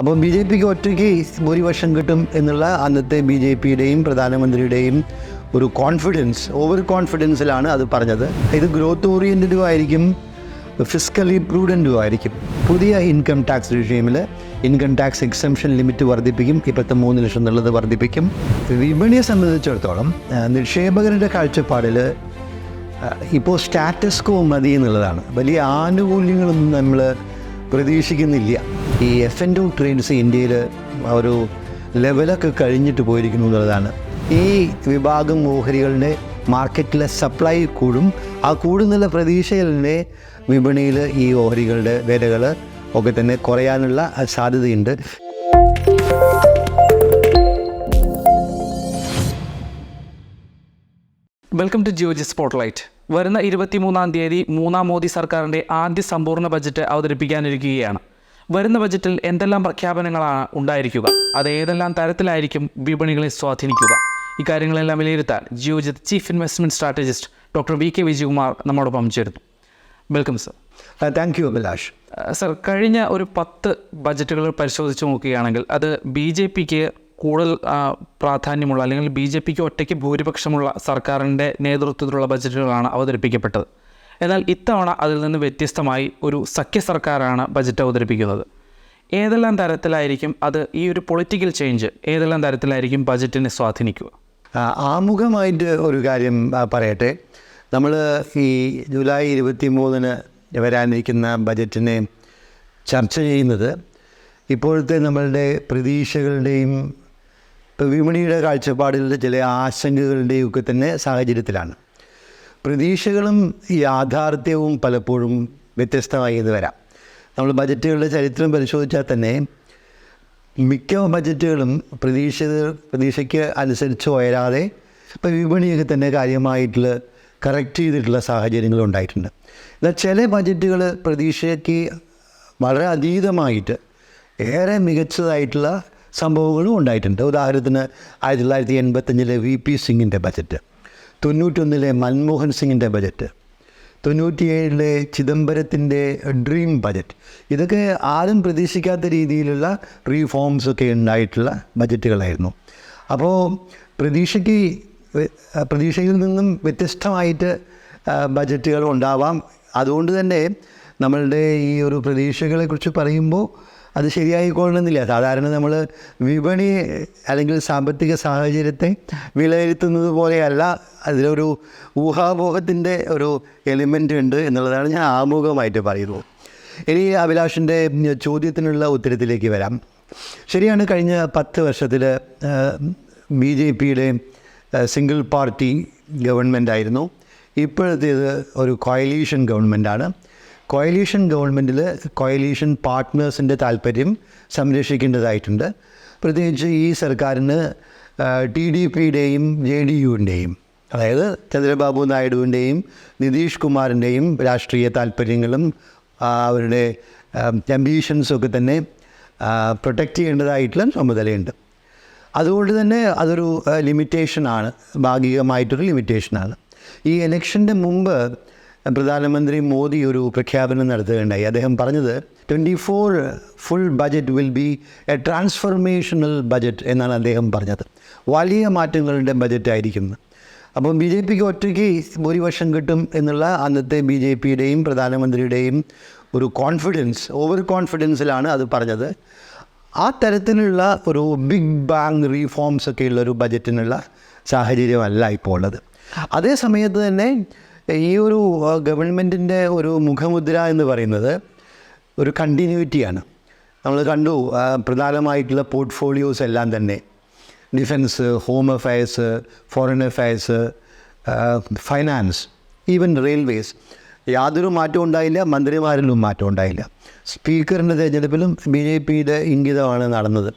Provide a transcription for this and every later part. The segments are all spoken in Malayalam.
അപ്പോൾ ബി ജെ പിക്ക് ഒറ്റയ്ക്ക് ഭൂരിപക്ഷം കിട്ടും എന്നുള്ള അന്നത്തെ ബി ജെ പിയുടെയും പ്രധാനമന്ത്രിയുടെയും ഒരു കോൺഫിഡൻസ് ഓവർ കോൺഫിഡൻസിലാണ് അത് പറഞ്ഞത്. ഇത് ഗ്രോത്ത് ഓറിയന്റഡും ആയിരിക്കും ഫിസിക്കലി പ്രൂഡന്റും ആയിരിക്കും. പുതിയ ഇൻകം ടാക്സ് റിഷീമിൽ ഇൻകം ടാക്സ് എക്സംഷൻ ലിമിറ്റ് വർദ്ധിപ്പിക്കും ഇപ്പോഴത്തെ മൂന്ന് ലക്ഷം എന്നുള്ളത് വർദ്ധിപ്പിക്കും. വിപണിയെ സംബന്ധിച്ചിടത്തോളം നിക്ഷേപകരുടെ കാഴ്ചപ്പാടിൽ ഇപ്പോൾ സ്റ്റാറ്റസ് കോ മതി എന്നുള്ളതാണ്. വലിയ ആനുകൂല്യങ്ങളൊന്നും നമ്മൾ പ്രതീക്ഷിക്കുന്നില്ല. ഈ എഫ് എൻ ടു ട്രെയിൻസ് ഇന്ത്യയിൽ ഒരു ലെവലൊക്കെ കഴിഞ്ഞിട്ട് പോയിരിക്കുന്നു എന്നുള്ളതാണ്. ഈ വിഭാഗം ഓഹരികളുടെ മാർക്കറ്റിലെ സപ്ലൈ കൂടും. ആ കൂടുന്നുള്ള പ്രതീക്ഷയിൽ തന്നെ വിപണിയിൽ ഈ ഓഹരികളുടെ വിലകൾ ഒക്കെ തന്നെ കുറയാനുള്ള സാധ്യതയുണ്ട്. വെൽക്കം ടു ജിയോജി സ്പോട്ട്ലൈറ്റ് വരുന്ന ഇരുപത്തിമൂന്നാം തീയതി മൂന്നാം മോദി സർക്കാരിന്റെ ആദ്യ സമ്പൂർണ ബജറ്റ് അവതരിപ്പിക്കാനിരിക്കുകയാണ്. വരുന്ന ബജറ്റിൽ എന്തെല്ലാം പ്രഖ്യാപനങ്ങളാണ് ഉണ്ടായിരിക്കുക? അത് ഏതെല്ലാം തരത്തിലായിരിക്കും വിപണികളെ സ്വാധീനിക്കുക? ഇക്കാര്യങ്ങളെല്ലാം വിലയിരുത്താൻ Geojit chief investment strategist doctor V K Vijayakumar നമ്മോടൊപ്പം ചേരുന്നു. Welcome sir. Thank you Abhilash. Sir കഴിഞ്ഞ ഒരു പത്ത് ബജറ്റുകൾ പരിശോധിച്ച് നോക്കുകയാണെങ്കിൽ അത് ബി ജെ പിക്ക് കൂടുതൽ പ്രാധാന്യമുള്ള അല്ലെങ്കിൽ ബി ജെ പിക്ക് ഒറ്റയ്ക്ക് ഭൂരിപക്ഷമുള്ള സർക്കാരിന്റെ നേതൃത്വത്തിലുള്ള ബജറ്റുകളാണ് അവതരിപ്പിക്കപ്പെട്ടത്. എന്നാൽ ഇത്തവണ അതിൽ നിന്ന് വ്യത്യസ്തമായി ഒരു സഖ്യ സർക്കാരാണ് ബജറ്റ് അവതരിപ്പിക്കുന്നത്. ഏതെല്ലാം തരത്തിലായിരിക്കും അത് ഈ ഒരു പൊളിറ്റിക്കൽ ചേഞ്ച്? ഏതെല്ലാം തരത്തിലായിരിക്കും ബജറ്റിനെ സ്വാധീനിക്കുക? ആമുഖമായിട്ട് ഒരു കാര്യം പറയട്ടെ. നമ്മൾ ഈ ജൂലൈ ഇരുപത്തി മൂന്നിന് വരാനിരിക്കുന്ന ബജറ്റിനെ ചർച്ച ചെയ്യുന്നത് ഇപ്പോഴത്തെ നമ്മളുടെ പ്രതീക്ഷകളുടെയും വിപണിയുടെ കാഴ്ചപ്പാടിലുള്ള ചില ആശങ്കകളുടെയും ഒക്കെ തന്നെ സാഹചര്യത്തിലാണ്. പ്രതീക്ഷകളും യാഥാർത്ഥ്യവും പലപ്പോഴും വ്യത്യസ്തമായി എന്ന് വരാം. നമ്മൾ ബജറ്റുകളുടെ ചരിത്രം പരിശോധിച്ചാൽ തന്നെ മിക്ക ബജറ്റുകളും പ്രതീക്ഷ പ്രതീക്ഷയ്ക്ക് അനുസരിച്ച് ഉയരാതെ ഇപ്പോൾ വിപണിയൊക്കെ തന്നെ കാര്യമായിട്ടുള്ള കറക്റ്റ് ചെയ്തിട്ടുള്ള സാഹചര്യങ്ങൾ ഉണ്ടായിട്ടുണ്ട്. എന്നാൽ ചില ബജറ്റുകൾ പ്രതീക്ഷയ്ക്ക് വളരെ അതീതമായിട്ട് ഏറെ മികച്ചതായിട്ടുള്ള സംഭവങ്ങളും ഉണ്ടായിട്ടുണ്ട്. ഉദാഹരണത്തിന് ആയിരത്തി തൊള്ളായിരത്തി എൺപത്തഞ്ചിലെ വി പി സിംഗിന്റെ ബജറ്റ് തൊണ്ണൂറ്റൊന്നിലെ മൻമോഹൻ സിംഗിന്റെ ബജറ്റ് തൊണ്ണൂറ്റിയേഴിലെ ചിദംബരത്തിന്റെ ഡ്രീം ബജറ്റ്. ഇതൊക്കെ ആരും പ്രതീക്ഷിക്കാത്ത രീതിയിലുള്ള റീഫോംസ് ഒക്കെ ഉണ്ടായിട്ടുള്ള ബജറ്റുകളായിരുന്നു. അപ്പോൾ പ്രതീക്ഷയ്ക്ക് പ്രതീക്ഷയിൽ നിന്നും വ്യത്യസ്തമായിട്ട് ബജറ്റുകൾ ഉണ്ടാവാം. അതുകൊണ്ട് തന്നെ നമ്മളുടെ ഈ ഒരു പ്രതീക്ഷകളെക്കുറിച്ച് പറയുമ്പോൾ അത് ശരിയായിക്കൊള്ളണമെന്നില്ല സാധാരണ നമ്മൾ വിപണി അല്ലെങ്കിൽ സാമ്പത്തിക സാഹചര്യത്തെ വിലയിരുത്തുന്നത് പോലെയല്ല അതിലൊരു ഊഹാപോഹത്തിന്റെ ഒരു എലിമെന്റ് ഉണ്ട് എന്നുള്ളതാണ് ഞാൻ ആമുഖമായിട്ട് പറയുന്നത്. ഇനി അഭിലാഷിന്റെ ചോദ്യത്തിനുള്ള ഉത്തരത്തിലേക്ക് വരാം. ശരിയാണ് കഴിഞ്ഞ പത്ത് വർഷത്തിൽ ബി ജെ പിയുടെ സിംഗിൾ പാർട്ടി ഗവൺമെന്റ് ആയിരുന്നു. ഇപ്പോഴത്തേത് ഒരു കോയലീഷൻ ഗവൺമെന്റാണ് കോയലീഷൻ ഗവൺമെന്റിൽ കൊയലീഷൻ പാർട്ട്നേഴ്സിന്റെ താല്പര്യം സംരക്ഷിക്കേണ്ടതായിട്ടുണ്ട്. പ്രത്യേകിച്ച് ഈ സർക്കാരിന് ടി ഡി പിയുടെയും ജെ ഡി യുവിന്റെയും അതായത് ചന്ദ്രബാബു നായിഡുവിന്റെയും നിതീഷ് കുമാറിന്റെയും രാഷ്ട്രീയ താല്പര്യങ്ങളും അവരുടെ അംബീഷൻസൊക്കെ തന്നെ പ്രൊട്ടക്റ്റ് ചെയ്യേണ്ടതായിട്ടുള്ള ചുമതലയുണ്ട്. അതുകൊണ്ട് തന്നെ അതൊരു ലിമിറ്റേഷനാണ് ഭാഗികമായിട്ടൊരു ലിമിറ്റേഷനാണ് ഈ ഇലക്ഷന്റെ മുമ്പ് പ്രധാനമന്ത്രി മോദി ഒരു പ്രഖ്യാപനം നടത്തുകയുണ്ടായി. അദ്ദേഹം പറഞ്ഞത് twenty four full budget will be a transformational budget എന്നാണ് അദ്ദേഹം പറഞ്ഞത്. വലിയ മാറ്റങ്ങളുടെ ബജറ്റായിരിക്കും അപ്പം ബി ജെ പിക്ക് ഒറ്റയ്ക്ക് ഭൂരിപക്ഷം കിട്ടും എന്നുള്ള അന്നത്തെ ബി ജെ പിയുടെയും പ്രധാനമന്ത്രിയുടെയും ഒരു കോൺഫിഡൻസ് ഓവർ കോൺഫിഡൻസിലാണ് അത് പറഞ്ഞത്. ആ തരത്തിലുള്ള ഒരു ബിഗ് ബാങ് റീഫോംസ് ഒക്കെയുള്ള ഒരു ബജറ്റിനുള്ള സാഹചര്യമല്ല ഇപ്പോൾ ഉള്ളത്. അതേ സമയത്ത് തന്നെ ഈ ഒരു ഗവൺമെന്റിന്റെ ഒരു മുഖമുദ്ര എന്ന് പറയുന്നത് ഒരു കണ്ടിന്യൂറ്റിയാണ് നമ്മൾ കണ്ടു പ്രധാനമായിട്ടുള്ള പോർട്ട്ഫോളിയോസ് എല്ലാം തന്നെ. Defence home affairs foreign affairs finance even railways യാതൊരു മാറ്റവും ഉണ്ടായില്ല മന്ത്രിമാരിലും മാറ്റം ഉണ്ടായില്ല. സ്പീക്കറിന്റെ തിരഞ്ഞെടുപ്പിലും ബി ജെ പിയുടെ ഇംഗിതമാണ് നടന്നത്.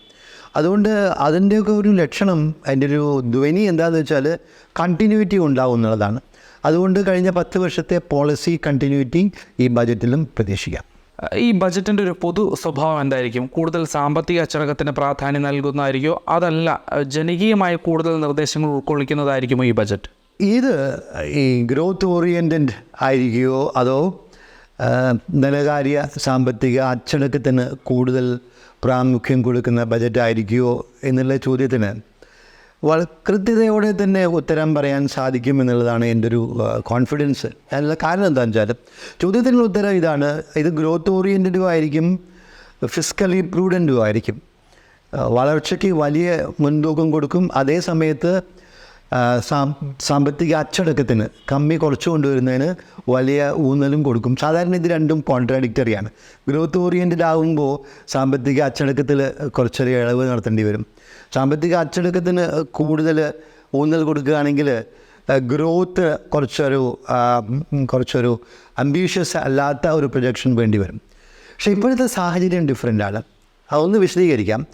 അതുകൊണ്ട് അതിന്റെയൊക്കെ ഒരു ലക്ഷണം അതിന്റെ ഒരു ധ്വനി എന്താണെന്ന് വെച്ചാൽ കണ്ടിന്യൂറ്റി ഉണ്ടാവും എന്നുള്ളതാണ്. അതുകൊണ്ട് കഴിഞ്ഞ പത്ത് വർഷത്തെ പോളിസി കണ്ടിന്യൂറ്റി ഈ ബജറ്റിലും പ്രതീക്ഷിക്കാം. ഈ ബജറ്റിന്റെ ഒരു പൊതു സ്വഭാവം എന്തായിരിക്കും? കൂടുതൽ സാമ്പത്തിക അച്ചടക്കത്തിന് പ്രാധാന്യം നൽകുന്നതായിരിക്കുമോ അതല്ല ജനകീയമായ കൂടുതൽ നിർദ്ദേശങ്ങൾ ഉൾക്കൊള്ളിക്കുന്നതായിരിക്കുമോ ഈ ബജറ്റ് ഇത് ഈ ഗ്രോത്ത് ഓറിയന്റഡ് ആയിരിക്കുകയോ അതോ നിലകാര്യ ധനകാര്യ സാമ്പത്തിക അച്ചടക്കത്തിന് കൂടുതൽ പ്രാമുഖ്യം കൊടുക്കുന്ന ബജറ്റ് ആയിരിക്കുമോ എന്നുള്ള ചോദ്യത്തിന് കൃത്യതയോടെ തന്നെ ഉത്തരം പറയാൻ സാധിക്കും എന്നുള്ളതാണ് എന്റെ ഒരു കോൺഫിഡൻസ് അതിനുള്ള കാരണം എന്താണെന്ന് വെച്ചാൽ ചോദ്യത്തിനുള്ള ഉത്തരം ഇതാണ്. ഇത് ഗ്രോത്ത് ഓറിയന്റഡും ആയിരിക്കും ഫിസിക്കലി പ്രൂഡന്റും ആയിരിക്കും. വളർച്ചയ്ക്ക് വലിയ മുൻതൂക്കം കൊടുക്കും. അതേ സമയത്ത് സാമ്പത്തിക അച്ചടക്കത്തിന് കമ്മി കുറച്ച് കൊണ്ടുവരുന്നതിന് വലിയ ഊന്നലും കൊടുക്കും. സാധാരണ ഇത് രണ്ടും കോൺട്രാഡിക്റ്ററിയാണ് ഗ്രോത്ത് ഓറിയന്റഡ് ആകുമ്പോൾ സാമ്പത്തിക അച്ചടക്കത്തിൽ കുറച്ചൊരു ഇളവ് നടത്തേണ്ടി വരും. സാമ്പത്തിക അച്ചടക്കത്തിന് കൂടുതൽ ഊന്നൽ കൊടുക്കുകയാണെങ്കിൽ ഗ്രോത്ത് കുറച്ചൊരു കുറച്ചൊരു അംബീഷ്യസ് അല്ലാത്ത ഒരു പ്രൊജക്ഷൻ വേണ്ടി വരും. പക്ഷേ ഇപ്പോഴത്തെ സാഹചര്യം ഡിഫറെന്റ് ആണ്. അതൊന്ന് വിശദീകരിക്കാം.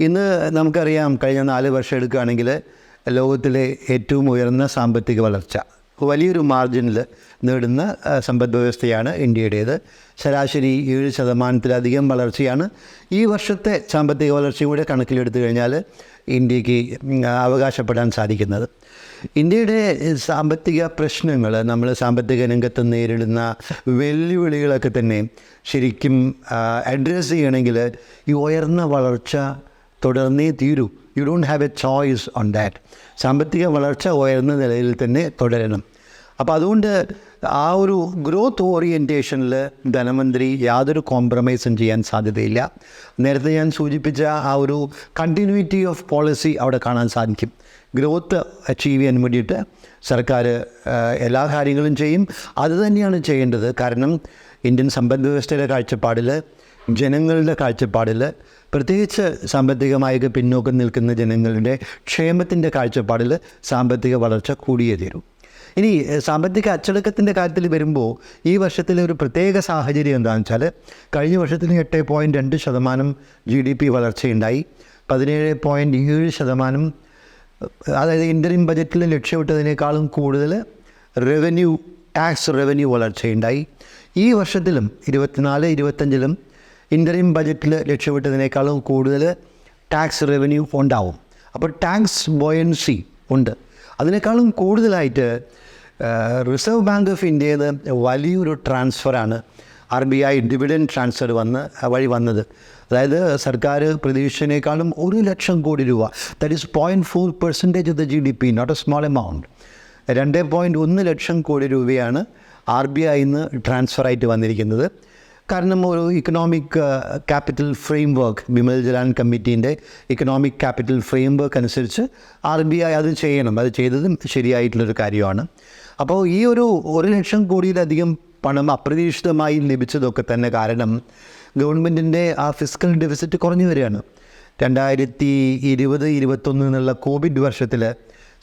ഇന്ന് നമുക്കറിയാം കഴിഞ്ഞ നാല് വർഷം എടുക്കുകയാണെങ്കിൽ ലോകത്തിലെ ഏറ്റവും ഉയർന്ന സാമ്പത്തിക വളർച്ച. വലിയൊരു മാർജിനിൽ നേടുന്ന സമ്പദ് വ്യവസ്ഥയാണ് ഇന്ത്യയുടേത്. ശരാശരി ഏഴ് ശതമാനത്തിലധികം വളർച്ചയാണ്. ഈ വർഷത്തെ സാമ്പത്തിക വളർച്ചയും കൂടെ കണക്കിലെടുത്തു കഴിഞ്ഞാൽ ഇന്ത്യയ്ക്ക് അവകാശപ്പെടാൻ സാധിക്കുന്നത്. ഇന്ത്യയുടെ സാമ്പത്തിക പ്രശ്നങ്ങൾ നമ്മൾ സാമ്പത്തിക രംഗത്ത് നേരിടുന്ന വെല്ലുവിളികളൊക്കെ തന്നെ ശരിക്കും അഡ്രസ്സ് ചെയ്യണമെങ്കിൽ ഈ ഉയർന്ന വളർച്ച തുടർന്നേ തീരൂ. You don't have a choice on that സാമ്പത്തിക വളർച്ച ഉയർന്ന നിലയിൽ തന്നെ തുടരണം. അപ്പോൾ അതുകൊണ്ട് ആ ഒരു ഗ്രോത്ത് ഓറിയന്റേഷനിൽ ധനമന്ത്രി യാതൊരു കോംപ്രമൈസും ചെയ്യാൻ സാധ്യതയില്ല. നേരത്തെ ഞാൻ സൂചിപ്പിച്ച ആ ഒരു കണ്ടിന്യൂറ്റി ഓഫ് പോളിസി അവിടെ കാണാൻ സാധിക്കും. ഗ്രോത്ത് അച്ചീവ് ചെയ്യാൻ വേണ്ടിയിട്ട് സർക്കാർ എല്ലാ കാര്യങ്ങളും ചെയ്യും. അത് തന്നെയാണ് ചെയ്യേണ്ടത്. കാരണം ഇന്ത്യൻ സമ്പദ് വ്യവസ്ഥയുടെ കാഴ്ചപ്പാടിൽ ജനങ്ങളുടെ കാഴ്ചപ്പാടിൽ പ്രത്യേകിച്ച് സാമ്പത്തികമായി പിന്നോക്കം നിൽക്കുന്ന ജനങ്ങളുടെ ക്ഷേമത്തിന്റെ കാഴ്ചപ്പാടിൽ സാമ്പത്തിക വളർച്ച കൂടിയേ തീരൂ. ഇനി സാമ്പത്തിക അച്ചടക്കത്തിന്റെ കാര്യത്തിൽ വരുമ്പോൾ ഈ വർഷത്തിലെ ഒരു പ്രത്യേക സാഹചര്യം എന്താണെന്ന് വെച്ചാൽ കഴിഞ്ഞ വർഷത്തിന് എട്ട് പോയിന്റ് രണ്ട് ശതമാനം ജി ഡി പി വളർച്ചയുണ്ടായി. പതിനേഴ് പോയിന്റ് ഏഴ് ശതമാനം അതായത് ഇന്ററിം ബജറ്റിൽ ലക്ഷ്യമിട്ടതിനേക്കാളും കൂടുതൽ റവന്യൂ ടാക്സ് റവന്യൂ വളർച്ചയുണ്ടായി. ഈ വർഷത്തിലും ഇരുപത്തിനാല് ഇരുപത്തഞ്ചിലും ഇന്ററിം ബജറ്റിൽ ലക്ഷ്യമിട്ടതിനേക്കാളും കൂടുതൽ ടാക്സ് റവന്യൂ ഉണ്ടാവും. അപ്പോൾ ടാക്സ് ബോയൻസി ഉണ്ട്. അതിനേക്കാളും കൂടുതലായിട്ട് റിസർവ് ബാങ്ക് ഓഫ് ഇന്ത്യയിൽ വലിയൊരു ട്രാൻസ്ഫറാണ് R B I dividend transfer വന്ന് വഴി വന്നത്. അതായത് സർക്കാർ പ്രതീക്ഷിച്ചതിനേക്കാളും ഒരു ലക്ഷം കോടി രൂപ. That is point four percentage of the G D P not a small amount രണ്ട് പോയിന്റ് ഒന്ന് ലക്ഷം കോടി രൂപയാണ് ആർ ബി ഐന്ന് ട്രാൻസ്ഫറായിട്ട് വന്നിരിക്കുന്നത്. കാരണം ഒരു economic capital framework Vimal Jalan കമ്മിറ്റീന്റെ economic capital framework അനുസരിച്ച് ആർ ബി ഐ അത് ചെയ്യണം. അത് ചെയ്തതും ശരിയായിട്ടുള്ളൊരു കാര്യമാണ്. അപ്പോൾ ഈ ഒരു ഒരു ലക്ഷം കോടിയിലധികം പണം അപ്രതീക്ഷിതമായി ലഭിച്ചതൊക്കെ തന്നെ കാരണം ഗവൺമെന്റിന്റെ ആ ഫിസിക്കൽ ഡെഫിസിറ്റ് കുറഞ്ഞു വരികയാണ്. രണ്ടായിരത്തി ഇരുപത് ഇരുപത്തൊന്ന് എന്നുള്ള കോവിഡ് വർഷത്തിൽ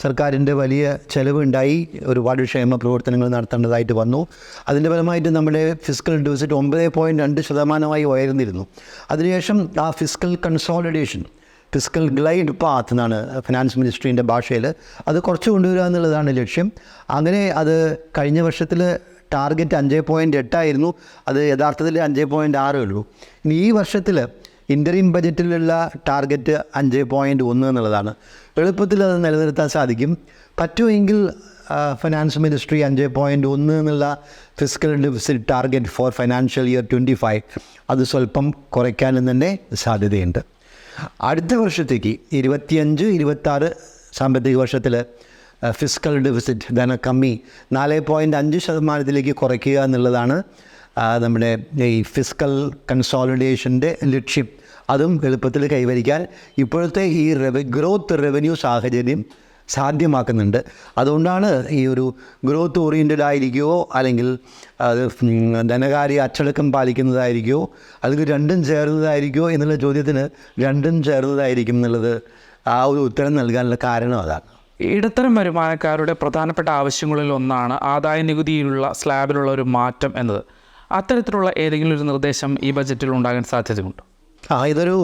സർക്കാരിന്റെ വലിയ ചെലവുണ്ടായി. ഒരുപാട് ക്ഷേമ പ്രവർത്തനങ്ങൾ നടത്തേണ്ടതായിട്ട് വന്നു. അതിന്റെ ഫലമായിട്ട് നമ്മുടെ ഫിസിക്കൽ ഡെഫിസിറ്റ് ഒമ്പത് പോയിന്റ് രണ്ട് ശതമാനമായി ഉയർന്നിരുന്നു. അതിനുശേഷം ആ fiscal consolidation fiscal glide path എന്നാണ് ഫിനാൻസ് മിനിസ്ട്രീന്റെ ഭാഷയിൽ. അത് കുറച്ച് കൊണ്ടുവരിക എന്നുള്ളതാണ് ലക്ഷ്യം. അങ്ങനെ അത് കഴിഞ്ഞ വർഷത്തിൽ ടാർഗറ്റ് അഞ്ച് പോയിന്റ് എട്ടായിരുന്നു. അത് യഥാർത്ഥത്തിൽ അഞ്ച് പോയിന്റ് ആറേ ഉള്ളൂ. ഇനി ഈ വർഷത്തിൽ ഇന്ററിം ബജറ്റിലുള്ള ടാർഗറ്റ് അഞ്ച് പോയിന്റ് ഒന്ന് എന്നുള്ളതാണ്. എളുപ്പത്തിൽ അത് നിലനിർത്താൻ സാധിക്കും. പറ്റുമെങ്കിൽ ഫിനാൻസ് മിനിസ്ട്രി അഞ്ച് പോയിന്റ് ഒന്ന് എന്നുള്ള fiscal deficit target for financial year twenty five അത് സ്വല്പം കുറയ്ക്കാനും തന്നെ സാധ്യതയുണ്ട്. അടുത്ത വർഷത്തേക്ക് ഇരുപത്തിയഞ്ച് ഇരുപത്താറ് സാമ്പത്തിക വർഷത്തിൽ ഫിസിക്കൽ ഡെഫിസിറ്റ് ധന കമ്മി നാല് പോയിന്റ് അഞ്ച് ശതമാനത്തിലേക്ക് കുറയ്ക്കുക എന്നുള്ളതാണ് നമ്മുടെ ഈ ഫിസിക്കൽ കൺസോളിഡേഷന്റെ ലക്ഷ്യം. അതും എളുപ്പത്തിൽ കൈവരിക്കാൻ ഇപ്പോഴത്തെ ഈ റെവ ഗ്രോത്ത് റവന്യൂ സാഹചര്യം സാധ്യമാക്കുന്നുണ്ട്. അതുകൊണ്ടാണ് ഈ ഒരു ഗ്രോത്ത് ഓറിയന്റഡ് ആയിരിക്കുമോ അല്ലെങ്കിൽ അത് ധനകാര്യ അച്ചടക്കം പാലിക്കുന്നതായിരിക്കുമോ അല്ലെങ്കിൽ രണ്ടും ചേർന്നതായിരിക്കുമോ എന്നുള്ള ചോദ്യത്തിന് രണ്ടും ചേർന്നതായിരിക്കും എന്നുള്ളത് ആ ഒരു ഉത്തരം നൽകാനുള്ള കാരണം അതാണ്. ഇടത്തരം വരുമാനക്കാരുടെ പ്രധാനപ്പെട്ട ആവശ്യങ്ങളിൽ ഒന്നാണ് ആദായ നികുതിയിലുള്ള സ്ലാബിലുള്ള ഒരു മാറ്റം എന്നത്. അത്തരത്തിലുള്ള ഏതെങ്കിലും ഒരു നിർദ്ദേശം ഈ ബജറ്റിൽ ഉണ്ടാകാൻ സാധ്യതയുണ്ട്? ആ ഇതൊരു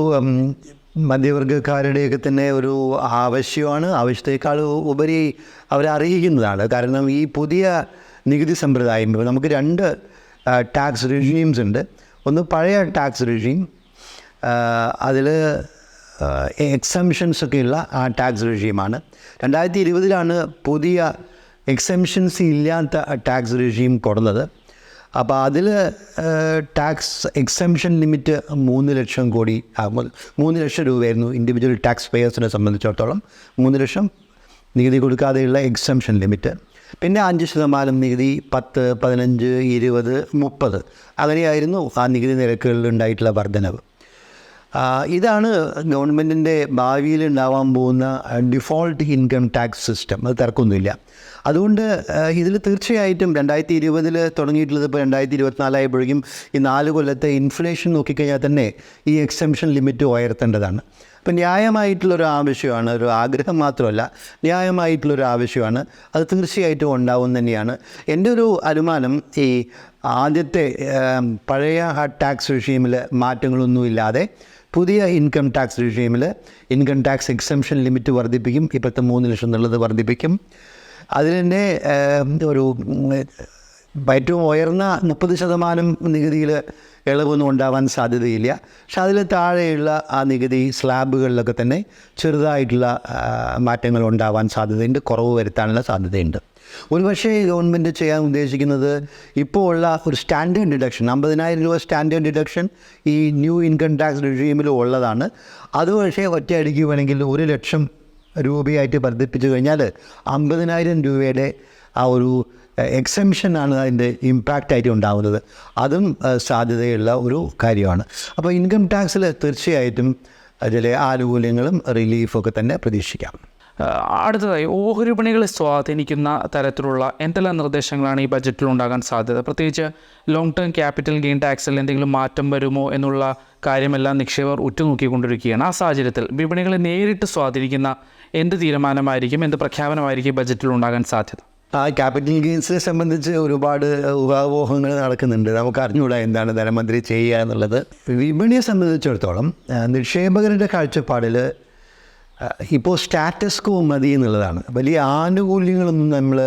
മധ്യവർഗക്കാരുടെയൊക്കെ തന്നെ ഒരു ആവശ്യമാണ്. ആവശ്യത്തേക്കാൾ ഉപരി അവരെ അറിയിക്കുന്നതാണ്. കാരണം ഈ പുതിയ നികുതി സമ്പ്രദായം നമുക്ക് രണ്ട് ടാക്സ് റിഷീംസ് ഉണ്ട്. ഒന്ന് പഴയ ടാക്സ് റിഷീം അതിൽ എക്സംഷൻസ് ഒക്കെയുള്ള ആ ടാക്സ് റിഷീമാണ് രണ്ടായിരത്തി ഇരുപതിലാണ് പുതിയ എക്സംഷൻസ് ഇല്ലാത്ത ടാക്സ് റിഷീം കൊടുന്നത് അപ്പോൾ അതിൽ ടാക്സ് എക്സംഷൻ ലിമിറ്റ് മൂന്ന് ലക്ഷം കോടി മൂന്ന് ലക്ഷം രൂപയായിരുന്നു ഇൻഡിവിജ്വൽ ടാക്സ് പേയേഴ്സിനെ സംബന്ധിച്ചിടത്തോളം മൂന്ന് ലക്ഷം നികുതി കൊടുക്കാതെയുള്ള എക്സംഷൻ ലിമിറ്റ് പിന്നെ അഞ്ച് ശതമാനം നികുതി പത്ത് പതിനഞ്ച് ഇരുപത് മുപ്പത് അങ്ങനെയായിരുന്നു ആ നികുതി നിരക്കുകളിൽ ഉണ്ടായിട്ടുള്ള വർധനവ്. ഇതാണ് ഗവൺമെന്റിന്റെ ഭാവിയിൽ ഉണ്ടാവാൻ പോകുന്ന ഡിഫോൾട്ട് ഇൻകം ടാക്സ് സിസ്റ്റം അത് തിരക്കൊന്നുമില്ല അതുകൊണ്ട് ഇതിൽ തീർച്ചയായിട്ടും രണ്ടായിരത്തി ഇരുപതിൽ തുടങ്ങിയിട്ടുള്ളത് ഇപ്പോൾ രണ്ടായിരത്തി ഇരുപത്തിനാലായപ്പോഴേക്കും ഈ നാല് കൊല്ലത്തെ ഇൻഫ്ലേഷൻ നോക്കിക്കഴിഞ്ഞാൽ തന്നെ ഈ എക്സംഷൻ ലിമിറ്റ് ഉയർത്തേണ്ടതാണ്. അപ്പം ന്യായമായിട്ടുള്ളൊരു ആവശ്യമാണ് ഒരു ആഗ്രഹം മാത്രമല്ല ന്യായമായിട്ടുള്ളൊരു ആവശ്യമാണ്. അത് തീർച്ചയായിട്ടും ഉണ്ടാവും തന്നെയാണ്. എന്റെ ഒരു അനുമാനം ഈ ആദ്യത്തെ പഴയ ആ ടാക്സ് റിഷീമിൽ മാറ്റങ്ങളൊന്നുമില്ലാതെ പുതിയ ഇൻകം ടാക്സ് റിഷീമിൽ ഇൻകം ടാക്സ് എക്സംഷൻ ലിമിറ്റ് വർദ്ധിപ്പിക്കും. ഇപ്പോഴത്തെ മൂന്ന് ലക്ഷം എന്നുള്ളത് വർദ്ധിപ്പിക്കും. അതിൽ തന്നെ ഒരു ഏറ്റവും ഉയർന്ന മുപ്പത് ശതമാനം നികുതിയിൽ ഇളവൊന്നും ഉണ്ടാവാൻ സാധ്യതയില്ല. പക്ഷെ അതിൽ താഴെയുള്ള ആ നികുതി സ്ലാബുകളിലൊക്കെ തന്നെ ചെറുതായിട്ടുള്ള മാറ്റങ്ങൾ ഉണ്ടാവാൻ സാധ്യതയുണ്ട് കുറവ് വരുത്താനുള്ള സാധ്യതയുണ്ട്. ഒരുപക്ഷേ ഗവൺമെന്റ് ചെയ്യാൻ ഉദ്ദേശിക്കുന്നത് ഇപ്പോൾ ഉള്ള ഒരു സ്റ്റാൻഡേർഡ് ഡിഡക്ഷൻ അമ്പതിനായിരം രൂപ സ്റ്റാൻഡേർഡ് ഡിഡക്ഷൻ ഈ ന്യൂ ഇൻകം ടാക്സ് റിഷീമിലും ഉള്ളതാണ്. അത് പക്ഷേ ഒറ്റയടിക്ക് ഒരു ലക്ഷം രൂപയായിട്ട് വർദ്ധിപ്പിച്ചു കഴിഞ്ഞാൽ അമ്പതിനായിരം രൂപയുടെ ആ ഒരു എക്സംഷൻ ആണ് അതിന്റെ ഇമ്പാക്റ്റായിട്ട് ഉണ്ടാകുന്നത് അതും സാധ്യതയുള്ള ഒരു കാര്യമാണ്. അപ്പോൾ ഇൻകം ടാക്സിൽ തീർച്ചയായിട്ടും അതിലെ ആനുകൂല്യങ്ങളും റിലീഫൊക്കെ തന്നെ പ്രതീക്ഷിക്കാം. അടുത്തതായി ഓഹരി വിപണികളെ സ്വാധീനിക്കുന്ന തരത്തിലുള്ള എന്തെല്ലാം നിർദ്ദേശങ്ങളാണ് ഈ ബജറ്റിൽ ഉണ്ടാകാൻ സാധ്യത? പ്രത്യേകിച്ച് ലോങ് ടേം ക്യാപിറ്റൽ ഗെയിൻ ടാക്സിൽ എന്തെങ്കിലും മാറ്റം വരുമോ എന്നുള്ള കാര്യമെല്ലാം നിക്ഷേപകർ ഉറ്റുനോക്കിക്കൊണ്ടിരിക്കുകയാണ്. ആ സാഹചര്യത്തിൽ വിപണികളെ നേരിട്ട് സ്വാധീനിക്കുന്ന എന്ത് തീരുമാനമായിരിക്കും എന്ത് പ്രഖ്യാപനമായിരിക്കും ബജറ്റിൽ ഉണ്ടാകാൻ സാധ്യത? ആ ക്യാപിറ്റൽ ഗെയിൻസിനെ സംബന്ധിച്ച് ഒരുപാട് ഊഹാപോഹങ്ങൾ നടക്കുന്നുണ്ട്. നമുക്ക് അറിഞ്ഞുകൂടാ എന്താണ് ധനമന്ത്രി ചെയ്യുക എന്നുള്ളത്. വിപണിയെ സംബന്ധിച്ചിടത്തോളം നിക്ഷേപകരുടെ കാഴ്ചപ്പാടിൽ ഇപ്പോൾ സ്റ്റാറ്റസ് കോ മതി എന്നുള്ളതാണ്. വലിയ ആനുകൂല്യങ്ങളൊന്നും നമ്മൾ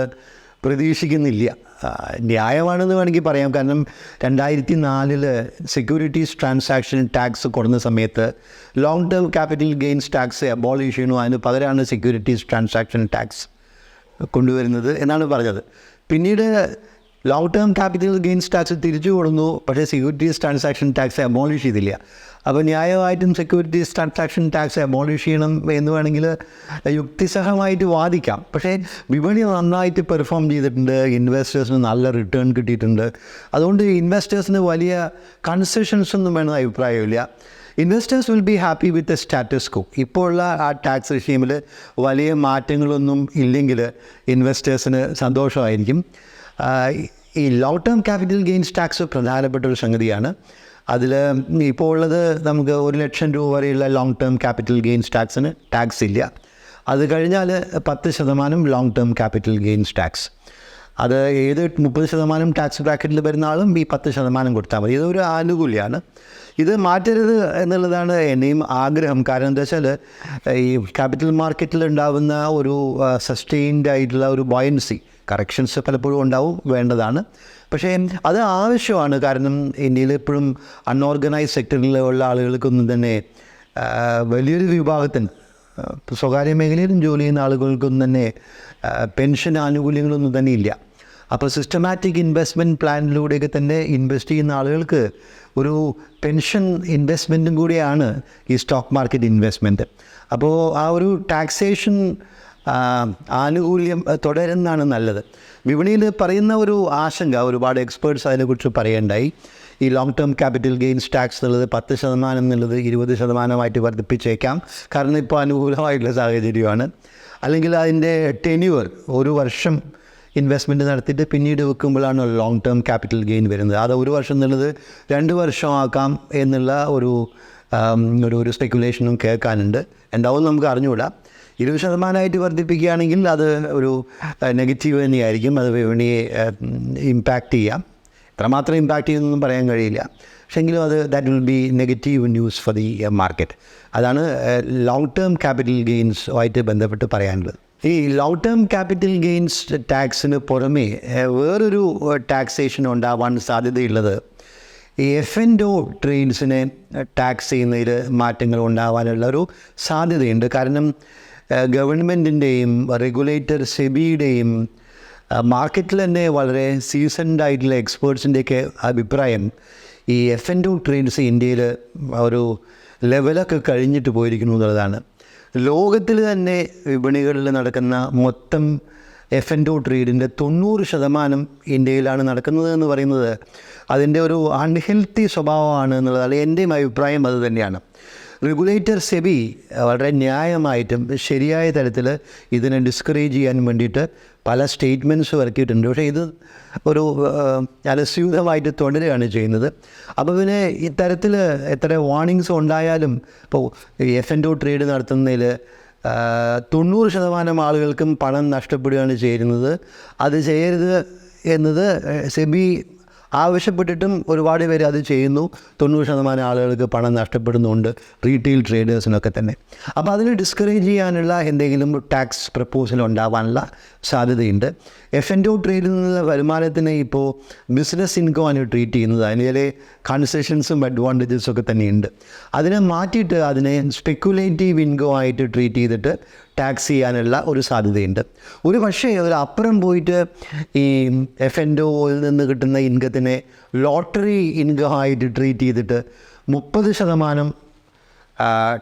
പ്രതീക്ഷിക്കുന്നില്ല. ന്യായമാണെന്ന് വേണമെങ്കിൽ പറയാം. കാരണം രണ്ടായിരത്തി നാലിൽ സെക്യൂരിറ്റീസ് ട്രാൻസാക്ഷൻ ടാക്സ് കൊടുന്ന സമയത്ത് long term capital gains tax abolish ചെയ്യണു അതിന് പകരമാണ് സെക്യൂരിറ്റീസ് ട്രാൻസാക്ഷൻ ടാക്സ് കൊണ്ടുവരുന്നത് എന്നാണ് പറഞ്ഞത്. പിന്നീട് long term capital gains tax തിരിച്ചു കൊടുന്നു. പക്ഷേ സെക്യൂരിറ്റീസ് ട്രാൻസാക്ഷൻ ടാക്സ് അബോളിഷ് ചെയ്തില്ല. അപ്പോൾ ന്യായമായിട്ടും സെക്യൂരിറ്റീസ് ട്രാൻസാക്ഷൻ ടാക്സ് അബോളിഷ് ചെയ്യണം എന്ന് വേണമെങ്കിൽ യുക്തിസഹമായിട്ട് വാദിക്കാം. പക്ഷേ വിപണി നന്നായിട്ട് പെർഫോം ചെയ്തിട്ടുണ്ട്. ഇൻവെസ്റ്റേഴ്സിന് നല്ല റിട്ടേൺ കിട്ടിയിട്ടുണ്ട്. അതുകൊണ്ട് ഇൻവെസ്റ്റേഴ്സിന് വലിയ കൺസെഷൻസ് ഒന്നും വേണമെന്ന് അഭിപ്രായമില്ല. Investors will be happy with a status quo ഇപ്പോൾ ഉള്ള ആ ടാക്സ് റിഷീമിൽ വലിയ മാറ്റങ്ങളൊന്നും ഇല്ലെങ്കിൽ ഇൻവെസ്റ്റേഴ്സിന് സന്തോഷമായിരിക്കും. ഈ long term capital gains tax പ്രധാനപ്പെട്ട ഒരു സംഗതിയാണ്. അതിൽ ഇപ്പോൾ ഉള്ളത് നമുക്ക് ഒരു ലക്ഷം രൂപ വരെയുള്ള ലോങ് ടേം ക്യാപിറ്റൽ ഗെയിൻസ് ടാക്സിന് ടാക്സ് ഇല്ല. അത് കഴിഞ്ഞാൽ പത്ത് ശതമാനം long term capital gains tax അത് ഏത് മുപ്പത് ശതമാനം ടാക്സ് ബ്രാക്കറ്റിൽ വരുന്ന ആളും ഈ പത്ത് ശതമാനം കൊടുത്താൽ മതി. ഇതൊരു ആനുകൂല്യമാണ് ഇത് മാറ്റരുത് എന്നുള്ളതാണ് എന്നെയും ആഗ്രഹം. കാരണം എന്താ വെച്ചാൽ ഈ ക്യാപിറ്റൽ മാർക്കറ്റിൽ ഉണ്ടാകുന്ന ഒരു സസ്റ്റെയിൻഡ് ആയിട്ടുള്ള ഒരു ബോയൻസി കറക്ഷൻസ് പലപ്പോഴും ഉണ്ടാവും വേണ്ടതാണ്. പക്ഷേ അത് ആവശ്യമാണ്. കാരണം ഇന്ത്യയിൽ എപ്പോഴും അൺഓർഗനൈസ് സെക്ടറിലുള്ള ആളുകൾക്കൊന്നും തന്നെ വലിയൊരു വിഭാഗത്തിന് സ്വകാര്യ മേഖലയിലും ജോലി ചെയ്യുന്ന ആളുകൾക്കൊന്നും തന്നെ പെൻഷൻ ആനുകൂല്യങ്ങളൊന്നും തന്നെ ഇല്ല. അപ്പോൾ സിസ്റ്റമാറ്റിക് ഇൻവെസ്റ്റ്മെന്റ് പ്ലാനിലൂടെയൊക്കെ തന്നെ ഇൻവെസ്റ്റ് ചെയ്യുന്ന ആളുകൾക്ക് ഒരു പെൻഷൻ ഇൻവെസ്റ്റ്മെന്റും കൂടിയാണ് ഈ സ്റ്റോക്ക് മാർക്കറ്റ് ഇൻവെസ്റ്റ്മെന്റ് അപ്പോൾ ആ ഒരു ടാക്സേഷൻ ആനുകൂല്യം തുടരുന്നതാണ് നല്ലത്. വിപണിയിൽ പറയുന്ന ഒരു ആശങ്ക ഒരുപാട് എക്സ്പേർട്സ് അതിനെക്കുറിച്ച് പറയേണ്ടായി. ഈ long term capital gains tax എന്നുള്ളത് പത്ത് ശതമാനം എന്നുള്ളത് ഇരുപത് ശതമാനമായിട്ട് വർദ്ധിപ്പിച്ചേക്കാം. കാരണം ഇപ്പോൾ അനുകൂലമായിട്ടുള്ള സാഹചര്യമാണ്. അല്ലെങ്കിൽ അതിന്റെ ടെന്യൂർ ഒരു വർഷം ഇൻവെസ്റ്റ്മെന്റ് നടത്തിയിട്ട് പിന്നീട് വെക്കുമ്പോഴാണ് ലോങ് ടേം ക്യാപിറ്റൽ ഗെയിൻ വരുന്നത്. അത് ഒരു വർഷം എന്നുള്ളത് രണ്ട് വർഷമാക്കാം എന്നുള്ള ഒരു ഒരു ഒരു സ്പെക്കുലേഷനും കേൾക്കാനുണ്ട്. ഉണ്ടാവും നമുക്ക് അറിഞ്ഞുകൂടാ. ഇരുപത് ശതമാനമായിട്ട് വർദ്ധിപ്പിക്കുകയാണെങ്കിൽ അത് ഒരു നെഗറ്റീവ് തന്നെയായിരിക്കും. അത് വിപണിയെ ഇമ്പാക്റ്റ് ചെയ്യാം. എത്രമാത്രം ഇമ്പാക്റ്റ് ചെയ്യുന്നൊന്നും പറയാൻ കഴിയില്ല. പക്ഷേങ്കിലും അത് that will be negative news for the market അതാണ് ലോങ് ടേം ക്യാപിറ്റൽ ഗെയിൻസുമായിട്ട് ബന്ധപ്പെട്ട് പറയാനുള്ളത്. ഈ ലോങ് ടേം ക്യാപിറ്റൽ ഗെയിൻസ് ടാക്സിന് പുറമേ വേറൊരു ടാക്സേഷൻ ഉണ്ടാവാൻ സാധ്യതയുള്ളത് ഈ എഫ് എൻ ഡോ ട്രെയിൻസിനെ ടാക്സ് ചെയ്യുന്നതിൽ മാറ്റങ്ങൾ ഉണ്ടാവാനുള്ള ഒരു സാധ്യതയുണ്ട്. കാരണം ഗവൺമെന്റിന്റെയും റെഗുലേറ്റർ സെബിയുടെയും മാർക്കറ്റിൽ തന്നെ വളരെ സീസൺഡ് ആയിട്ടുള്ള എക്സ്പേർട്സിന്റെയൊക്കെ അഭിപ്രായം ഈ എഫ് എൻ ടു ട്രേഡ്സ് ഇന്ത്യയിൽ ഒരു ലെവലൊക്കെ കഴിഞ്ഞിട്ട് പോയിരിക്കുന്നു എന്നുള്ളതാണ്. ലോകത്തിൽ തന്നെ വിപണികളിൽ നടക്കുന്ന മൊത്തം എഫ് എൻ ടു ട്രേഡിന്റെ തൊണ്ണൂറ് ശതമാനം ഇന്ത്യയിലാണ് നടക്കുന്നത് എന്ന് പറയുന്നത് അതിന്റെ ഒരു അൺഹെൽത്തി സ്വഭാവമാണ് എന്നുള്ളതാണ്. എന്റെയും അഭിപ്രായം അത് തന്നെയാണ്. റെഗുലേറ്റർ സെബി വളരെ ന്യായമായിട്ടും ശരിയായ തരത്തിൽ ഇതിനെ ഡിസ്കറേജ് ചെയ്യാൻ വേണ്ടിയിട്ട് പല സ്റ്റേറ്റ്മെന്റ്സ് ഇറക്കിയിട്ടുണ്ട്. പക്ഷേ ഇത് ഒരു അലസ്യൂതമായിട്ട് തുടരുകയാണ് ചെയ്യുന്നത്. അപ്പോൾ പിന്നെ ഇത്തരത്തിൽ എത്ര വാർണിങ്സ് ഉണ്ടായാലും ഇപ്പോൾ എഫ് എൻ ഡോ ട്രേഡ് നടത്തുന്നതിൽ തൊണ്ണൂറ് ശതമാനം ആളുകൾക്കും പണം നഷ്ടപ്പെടുകയാണ് ചെയ്യുന്നത്. അത് ചെയ്യരുത് എന്നത് സെബി ആവശ്യപ്പെട്ടിട്ടും ഒരുപാട് പേര് അത് ചെയ്യുന്നു. തൊണ്ണൂറ് ശതമാനം ആളുകൾക്ക് പണം നഷ്ടപ്പെടുന്നുണ്ട് റീറ്റെയിൽ ട്രേഡേഴ്സിനൊക്കെ തന്നെ. അപ്പോൾ അതിനെ ഡിസ്കറേജ് ചെയ്യാനുള്ള എന്തെങ്കിലും ടാക്സ് പ്രപ്പോസൽ ഉണ്ടാവാനുള്ള സാധ്യതയുണ്ട്. എഫ് എൻ ഡോ ട്രേഡിൽ നിന്നുള്ള വരുമാനത്തിനെ ഇപ്പോൾ ബിസിനസ് ഇൻകം ആണ് ട്രീറ്റ് ചെയ്യുന്നത്. അതിന് ചില കൺസെഷൻസും അഡ്വാന്റേജസും ഒക്കെ തന്നെയുണ്ട്. അതിനെ മാറ്റിയിട്ട് അതിനെ സ്പെക്കുലേറ്റീവ് ഇൻകം ആയിട്ട് ട്രീറ്റ് ചെയ്തിട്ട് ടാക്സ് ചെയ്യാനുള്ള ഒരു സാധ്യതയുണ്ട്. ഒരു പക്ഷേ ഒരു അപ്പുറം പോയിട്ട് ഈ എഫ് എൻ ഒയിൽ നിന്ന് കിട്ടുന്ന ഇൻകത്തിനെ ലോട്ടറി ഇൻകം ആയിട്ട് ട്രീറ്റ് ചെയ്തിട്ട് മുപ്പത് ശതമാനം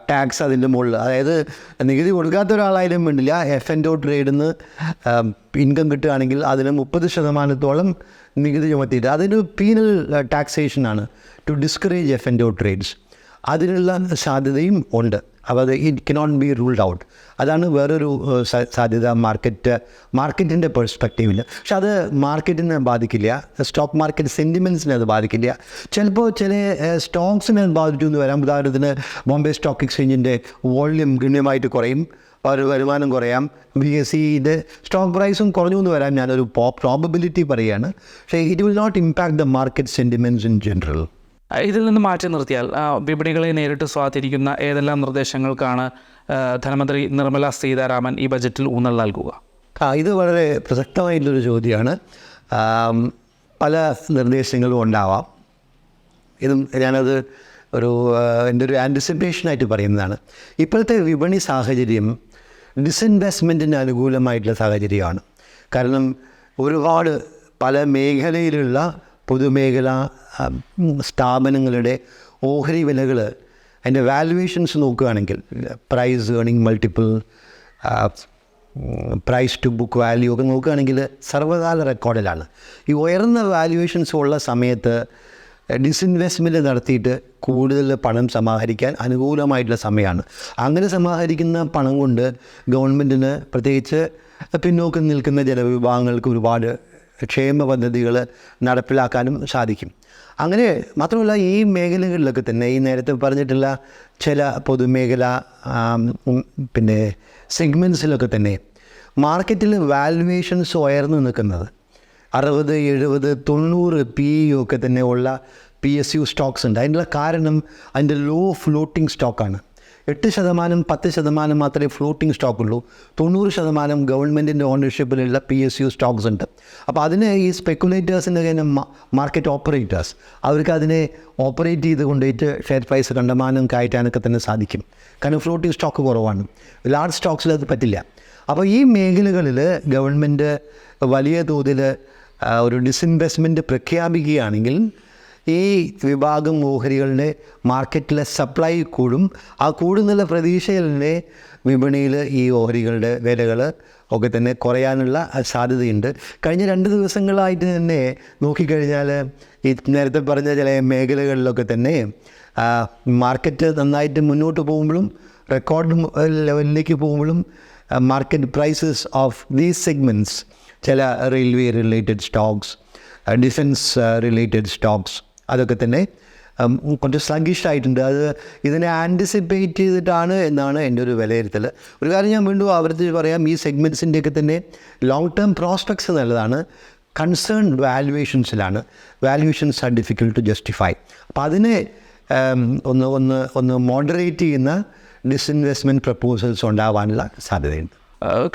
ടാക്സ് അതിന്റെ മുകളിൽ അതായത് നികുതി കൊടുക്കാത്ത ഒരാളായാലും വേണ്ടില്ല എഫ് എൻ ഒ ട്രേഡിൽ നിന്ന് ഇൻകം കിട്ടുകയാണെങ്കിൽ അതിന് മുപ്പത് ശതമാനത്തോളം നികുതി ചുമത്തിയിട്ട് അതൊരു penal ടാക്സേഷനാണ് to discourage F N O trades അതിനുള്ള സാധ്യതയും ഉണ്ട്. അപ്പോൾ അത് it cannot be ruled out അതാണ് വേറൊരു സാധ്യത മാർക്കറ്റ് മാർക്കറ്റിന്റെ പെർസ്പെക്റ്റീവിൽ പക്ഷെ അത് മാർക്കറ്റിനെ ബാധിക്കില്ല. സ്റ്റോക്ക് മാർക്കറ്റ് സെന്റിമെന്റ്സിനെ അത് ബാധിക്കില്ല. ചിലപ്പോൾ ചില സ്റ്റോക്സിനെ ബാധിച്ചു എന്ന് വരാം. ഉദാഹരണത്തിന് ബോംബെ സ്റ്റോക്ക് എക്സ്ചേഞ്ചിന്റെ വോള്യം ഗണ്യമായിട്ട് കുറയും. വരുമാനം കുറയാം. ബി എസ് സിയുടെ സ്റ്റോക്ക് പ്രൈസും കുറഞ്ഞു എന്ന് വരാൻ ഞാനൊരു പ്രോബബിലിറ്റി പറയുകയാണ്. പക്ഷേ it will not impact the market sentiments in general ഇതിൽ നിന്ന് മാറ്റി നിർത്തിയാൽ വിപണികളെ നേരിട്ട് സ്വാധീനിക്കുന്ന ഏതെല്ലാം നിർദ്ദേശങ്ങൾക്കാണ് ധനമന്ത്രി നിർമ്മല സീതാരാമൻ ഈ ബജറ്റിൽ ഊന്നൽ നൽകുക? ഇത് വളരെ പ്രസക്തമായിട്ടുള്ളൊരു ചോദ്യമാണ്. പല നിർദ്ദേശങ്ങളും ഉണ്ടാവാം. ഇതും ഞാനത് ഒരു എന്റെ ഒരു ആന്റിസിപ്പേഷനായിട്ട് പറയുന്നതാണ്. ഇപ്പോഴത്തെ വിപണി സാഹചര്യം ഡിസ്ഇൻവെസ്റ്റ്മെന്റിന് അനുകൂലമായിട്ടുള്ള സാഹചര്യമാണ്. കാരണം ഒരുപാട് പല മേഖലയിലുള്ള പൊതുമേഖല സ്ഥാപനങ്ങളുടെ ഓഹരി വിലകൾ അതിന്റെ വാലുവേഷൻസ് നോക്കുകയാണെങ്കിൽ price earning multiple price to book value ഒക്കെ നോക്കുകയാണെങ്കിൽ സർവകാല റെക്കോർഡിലാണ്. ഈ ഉയർന്ന വാല്യുവേഷൻസ് ഉള്ള സമയത്ത് ഡിസ്ഇൻവെസ്റ്റ്മെന്റ് നടത്തിയിട്ട് കൂടുതൽ പണം സമാഹരിക്കാൻ അനുകൂലമായിട്ടുള്ള സമയമാണ്. അങ്ങനെ സമാഹരിക്കുന്ന പണം കൊണ്ട് ഗവൺമെന്റിന് പ്രത്യേകിച്ച് പിന്നോക്കം നിൽക്കുന്ന ജലവിഭാഗങ്ങൾക്ക് ഒരുപാട് ക്ഷേമ പദ്ധതികൾ നടപ്പിലാക്കാനും സാധിക്കും. അങ്ങനെ മാത്രമല്ല ഈ മേഖലകളിലൊക്കെ തന്നെ ഈ നേരത്തെ പറഞ്ഞിട്ടുള്ള ചില പൊതുമേഖല പിന്നെ സെഗ്മെന്റ്സിലൊക്കെ തന്നെ മാർക്കറ്റിൽ വാലുവേഷൻസ് ഉയർന്നു നിൽക്കുന്നത്. അറുപത് എഴുപത് തൊണ്ണൂറ് പി ഒക്കെ തന്നെ ഉള്ള പി എസ് യു സ്റ്റോക്സ് ഉണ്ട്. അതിനുള്ള കാരണം അതിന്റെ ലോ ഫ്ലോട്ടിംഗ് സ്റ്റോക്കാണ്. എട്ട് ശതമാനം പത്ത് ശതമാനം മാത്രമേ ഫ്ലോട്ടിംഗ് സ്റ്റോക്കുള്ളൂ തൊണ്ണൂറ് ശതമാനം ഗവൺമെന്റിന്റെ ഓണർഷിപ്പിലുള്ള പി എസ് യു സ്റ്റോക്സ് ഉണ്ട്. അപ്പോൾ അതിനെ ഈ സ്പെക്കുലേറ്റേഴ്സിന്റെ തന്നെ മാർക്കറ്റ് ഓപ്പറേറ്റേഴ്സ് അവർക്ക് അതിനെ ഓപ്പറേറ്റ് ചെയ്ത് കൊണ്ടുപോയിട്ട് ഷെയർ പ്രൈസ് കണ്ടമാനം കയറ്റാനൊക്കെ തന്നെ സാധിക്കും. കാരണം ഫ്ലോട്ടിംഗ് സ്റ്റോക്ക് കുറവാണ്. ലാർജ് സ്റ്റോക്സിൽ അത് പറ്റില്ല. അപ്പോൾ ഈ മേഖലകളിൽ ഗവൺമെന്റ് വലിയ തോതിൽ ഒരു ഡിസ്ഇൻവെസ്റ്റ്മെന്റ് പ്രഖ്യാപിക്കുകയാണെങ്കിൽ ഈ വിഭാഗം ഓഹരികളുടെ മാർക്കറ്റിലെ സപ്ലൈ കൂടും. ആ കൂടുന്നുള്ള പ്രതീക്ഷയിൽ തന്നെ വിപണിയിൽ ഈ ഓഹരികളുടെ വിലകൾ ഒക്കെ തന്നെ കുറയാനുള്ള സാധ്യതയുണ്ട്. കഴിഞ്ഞ രണ്ട് ദിവസങ്ങളായിട്ട് തന്നെ നോക്കിക്കഴിഞ്ഞാൽ ഈ നേരത്തെ പറഞ്ഞ ചില മേഖലകളിലൊക്കെ തന്നെ മാർക്കറ്റ് നന്നായിട്ട് മുന്നോട്ട് പോകുമ്പോഴും റെക്കോർഡ് ലെവലിലേക്ക് പോകുമ്പോഴും market prices of these segments ചില railway related stocks defence related stocks അതൊക്കെ തന്നെ. കുറച്ച് സ്ലഗിഷായിട്ടുണ്ട് അത് ഇതിനെ ആന്റിസിപ്പേറ്റ് ചെയ്തിട്ടാണ് എന്നാണ് എന്റെ ഒരു വിലയിരുത്തൽ ഒരു കാര്യം ഞാൻ വീണ്ടും ആവർത്തിച്ച് പറയാം. ഈ സെഗ്മെന്റ്സിന്റെയൊക്കെ തന്നെ ലോങ് ടേം പ്രോസ്പെക്ട്സ് നല്ലതാണ്. Concern വാല്യുവേഷൻസിലാണ് valuations are difficult to justify അപ്പോൾ അതിനെ ഒന്ന് ഒന്ന് ഒന്ന് മോഡറേറ്റ് ചെയ്യുന്ന ഡിസ്ഇൻവെസ്റ്റ്മെന്റ് പ്രപ്പോസൽസ് ഉണ്ടാവാനുള്ള സാധ്യതയുണ്ട്.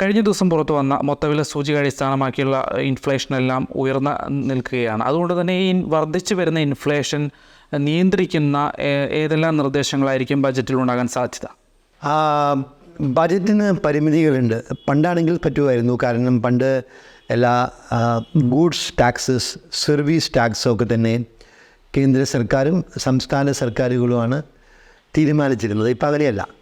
കഴിഞ്ഞ ദിവസം പുറത്തു വന്ന മൊത്തവില സൂചിക അടിസ്ഥാനമാക്കിയുള്ള ഇൻഫ്ലേഷൻ എല്ലാം ഉയർന്ന നിൽക്കുകയാണ്. അതുകൊണ്ട് തന്നെ ഈ വർദ്ധിച്ചു വരുന്ന ഇൻഫ്ലേഷൻ നിയന്ത്രിക്കുന്ന ഏതെല്ലാം നിർദ്ദേശങ്ങളായിരിക്കും ബജറ്റിൽ ഉണ്ടാകാൻ സാധ്യത? ബജറ്റിന് പരിമിതികളുണ്ട്. പണ്ടാണെങ്കിൽ പറ്റുമായിരുന്നു. കാരണം പണ്ട് എല്ലാ ഗൂഡ്സ് ടാക്സസ് സർവീസ് ടാക്സും ഒക്കെ തന്നെ കേന്ദ്ര സർക്കാരും സംസ്ഥാന സർക്കാരുകളുമാണ് തീരുമാനിച്ചിരുന്നത്. ഇപ്പോൾ അങ്ങനെയല്ല.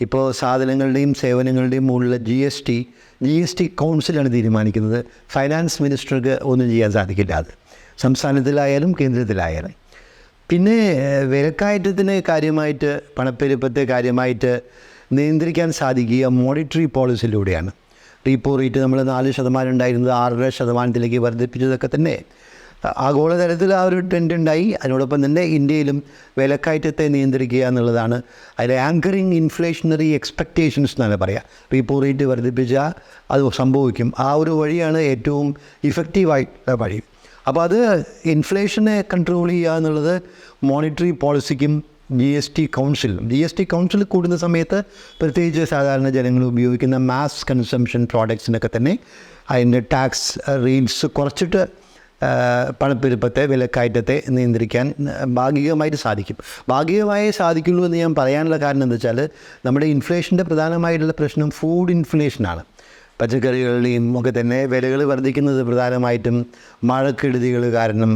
ഇപ്പോൾ സാധനങ്ങളുടെയും സേവനങ്ങളുടെയും മുകളിലുള്ള G S T G S T കൗൺസിലാണ് തീരുമാനിക്കുന്നത്. ഫൈനാൻസ് മിനിസ്റ്റർക്ക് ഒന്നും ചെയ്യാൻ സാധിക്കില്ല അത്. സംസ്ഥാനത്തിലായാലും കേന്ദ്രത്തിലായാലും. പിന്നെ വിലക്കയറ്റത്തിന് കാര്യമായിട്ട് പണപ്പെരുപ്പത്തെ കാര്യമായിട്ട് നിയന്ത്രിക്കാൻ സാധിക്കുക മോണിറ്ററി പോളിസിയിലൂടെയാണ് റീപ്പോ റേറ്റ് നമ്മൾ നാല് ശതമാനം ഉണ്ടായിരുന്നത് ആറര ശതമാനത്തിലേക്ക് വർദ്ധിപ്പിച്ചതൊക്കെ തന്നെ. ആഗോളതലത്തിൽ ആ ഒരു ട്രെൻഡ് ഉണ്ടായി. അതിനോടൊപ്പം തന്നെ ഇന്ത്യയിലും വിലക്കയറ്റത്തെ നിയന്ത്രിക്കുക എന്നുള്ളതാണ്. അതിൽ ആങ്കറിങ് ഇൻഫ്ലേഷണറി എക്സ്പെക്റ്റേഷൻസ് എന്നാണ് പറയുക റീപ്പോ റേറ്റ് വർദ്ധിപ്പിച്ചാൽ അത് സംഭവിക്കും. ആ ഒരു വഴിയാണ് ഏറ്റവും ഇഫക്റ്റീവായിട്ടുള്ള വഴി. അപ്പോൾ അത് ഇൻഫ്ലേഷനെ കൺട്രോൾ ചെയ്യുക എന്നുള്ളത് മോണിറ്ററി പോളിസിക്കും ജി എസ് ടി കൗൺസിലും ജി എസ് ടി കൗൺസിൽ കൂടുന്ന സമയത്ത് പ്രത്യേകിച്ച് സാധാരണ ജനങ്ങൾ ഉപയോഗിക്കുന്ന മാസ് കൺസംഷൻ പ്രോഡക്ട്സിനൊക്കെ തന്നെ അതിന്റെ ടാക്സ് റീൽസ് കുറച്ചിട്ട് പണപ്പെരുപ്പത്തെ വിലക്കയറ്റത്തെ നിയന്ത്രിക്കാൻ ഭാഗികമായിട്ട് സാധിക്കും. ഭാഗികമായി സാധിക്കുള്ളൂ എന്ന് ഞാൻ പറയാനുള്ള കാരണം എന്താ വെച്ചാൽ നമ്മുടെ ഇൻഫ്ലേഷന്റെ പ്രധാനമായിട്ടുള്ള പ്രശ്നം ഫുഡ് ഇൻഫ്ലേഷനാണ് പച്ചക്കറികളുടെയും ഒക്കെ തന്നെ വിലകൾ വർദ്ധിക്കുന്നത് പ്രധാനമായിട്ടും മഴക്കെടുതികൾ കാരണം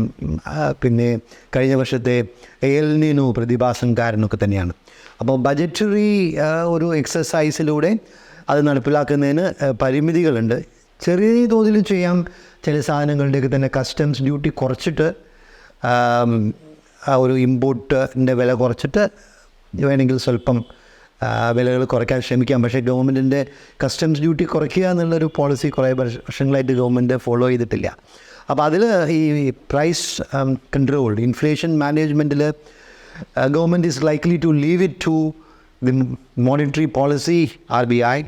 പിന്നെ കഴിഞ്ഞ വർഷത്തെ എൽനിനു പ്രതിഭാസം കാരണമൊക്കെ തന്നെയാണ്. അപ്പോൾ ബജറ്ററി ഒരു എക്സസൈസിലൂടെ അത് നടപ്പിലാക്കുന്നതിന് പരിമിതികളുണ്ട്. ചെറിയ തോതിൽ ചെയ്യാം ചില സാധനങ്ങളുടെയൊക്കെ തന്നെ കസ്റ്റംസ് ഡ്യൂട്ടി കുറച്ചിട്ട് ആ ഒരു ഇമ്പോർട്ടിന്റെ വില കുറച്ചിട്ട് വേണമെങ്കിൽ സ്വല്പം വിലകൾ കുറയ്ക്കാൻ ശ്രമിക്കാം. പക്ഷേ ഗവൺമെന്റിന്റെ കസ്റ്റംസ് ഡ്യൂട്ടി കുറയ്ക്കുക എന്നുള്ളൊരു പോളിസി കുറേ വർഷങ്ങളായിട്ട് ഗവൺമെന്റ് ഫോളോ ചെയ്തിട്ടില്ല. അപ്പോൾ അതിൽ ഈ പ്രൈസ് കൺട്രോൾ ഇൻഫ്ലേഷൻ മാനേജ്മെന്റിൽ government is likely to leave it to the monetary policy R B I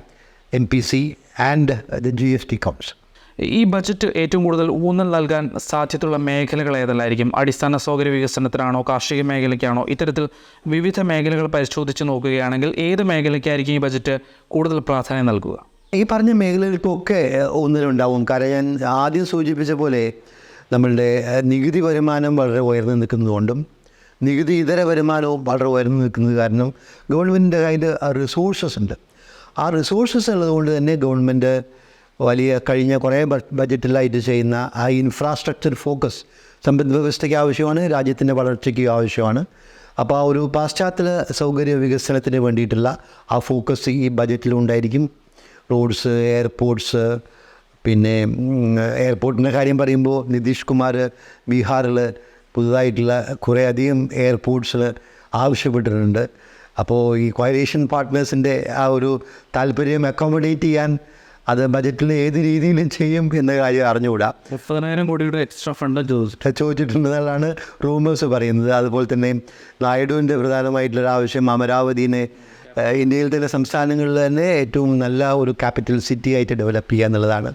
M P C and the G S T council ഈ ബജറ്റ് ഏറ്റവും കൂടുതൽ ഊന്നൽ നൽകാൻ സാധ്യതയുള്ള മേഖലകൾ ഏതെല്ലായിരിക്കും? അടിസ്ഥാന സൗകര്യ വികസനത്തിനാണോ കാർഷിക മേഖലയ്ക്കാണോ ഇത്തരത്തിൽ വിവിധ മേഖലകൾ പരിശോധിച്ച് നോക്കുകയാണെങ്കിൽ ഏത് മേഖലയ്ക്കായിരിക്കും ഈ ബജറ്റ് കൂടുതൽ പ്രാധാന്യം നൽകുക? ഈ പറഞ്ഞ മേഖലകൾക്കൊക്കെ ഒന്നിലുണ്ടാവും കാരണം ഞാൻ ആദ്യം സൂചിപ്പിച്ച പോലെ നമ്മളുടെ നികുതി വരുമാനം വളരെ ഉയർന്നു നിൽക്കുന്നതുകൊണ്ടും നികുതി ഇതര വരുമാനവും വളരെ ഉയർന്നു നിൽക്കുന്നത് കാരണം ഗവൺമെന്റിന്റെ കയ്യിൽ റിസോഴ്സസ് ഉണ്ട്. ആ റിസോഴ്സസ് ഉള്ളതുകൊണ്ട് തന്നെ ഗവൺമെന്റ് വലിയ കഴിഞ്ഞ കുറേ ബഡ്ജറ്റിലായിട്ട് ചെയ്യുന്ന ആ ഇൻഫ്രാസ്ട്രക്ചർ ഫോക്കസ് സമ്പദ് വ്യവസ്ഥയ്ക്ക് ആവശ്യമാണ് രാജ്യത്തിന്റെ വളർച്ചയ്ക്ക് ആവശ്യമാണ്. അപ്പോൾ ആ ഒരു പാശ്ചാത്യ സൗകര്യ വികസനത്തിന് വേണ്ടിയിട്ടുള്ള ആ ഫോക്കസ് ഈ ബജറ്റിലുണ്ടായിരിക്കും റോഡ്സ് എയർപോർട്ട്സ് പിന്നെ എയർപോർട്ടിന്റെ കാര്യം പറയുമ്പോൾ നിതീഷ് കുമാർ ബീഹാറിൽ പുതുതായിട്ടുള്ള കുറേയധികം എയർപോർട്ട്സിൽ ആവശ്യപ്പെട്ടിട്ടുണ്ട്. അപ്പോൾ ഈ കോയലേഷൻ പാർട്ട്നേഴ്സിന്റെ ആ ഒരു താല്പര്യം അക്കോമഡേറ്റ് ചെയ്യാൻ അത് ബജറ്റിൽ ഏത് രീതിയിലും ചെയ്യും എന്ന കാര്യം അറിഞ്ഞുകൂടാ. മുപ്പതിനായിരം കോടിയുടെ എക്സ്ട്രാ ഫണ്ട് ചോദിച്ചു. ചോദിച്ചിട്ടുണ്ടെന്നാണ് റൂമേഴ്സ് പറയുന്നത്. അതുപോലെ തന്നെ നായിഡുവിന്റെ പ്രധാനമായിട്ടുള്ള ആവശ്യം അമരാവതിനെ ഇന്ത്യയിൽ തന്നെ സംസ്ഥാനങ്ങളിൽ തന്നെ ഏറ്റവും നല്ല ഒരു ക്യാപിറ്റൽ സിറ്റി ആയിട്ട് ഡെവലപ്പ് ചെയ്യുക എന്നുള്ളതാണ്.